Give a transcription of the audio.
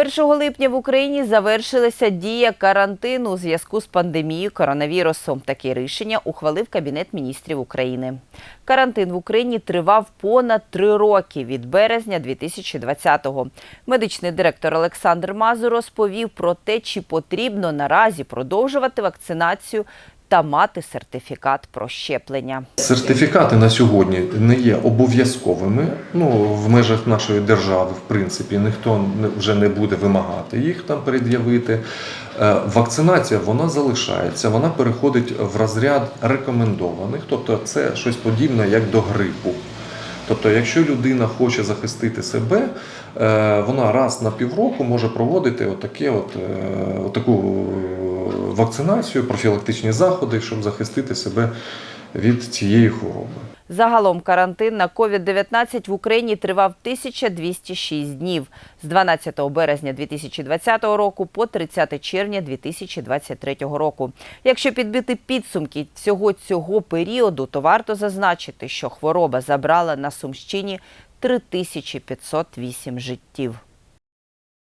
1 липня в Україні завершилася дія карантину у зв'язку з пандемією коронавірусу. Таке рішення ухвалив Кабінет міністрів України. Карантин в Україні тривав понад три роки від березня 2020-го. Медичний директор Олександр Мазур розповів про те, чи потрібно наразі продовжувати вакцинацію та мати сертифікат про щеплення. Сертифікати на сьогодні не є обов'язковими. Ну в межах нашої держави, в принципі, ніхто вже не буде вимагати їх там пред'явити. Е, Вакцинація вона залишається, вона переходить в розряд рекомендованих, тобто це щось подібне як до грипу. Тобто, якщо людина хоче захистити себе, е, вона раз на півроку може проводити отаке от, е, отаку вакцинацію, профілактичні заходи, щоб захистити себе від цієї хвороби. Загалом карантин на COVID-19 в Україні тривав 1206 днів з 12 березня 2020 року по 30 червня 2023 року. Якщо підбити підсумки всього цього періоду, то варто зазначити, що хвороба забрала на Сумщині 3508 життів.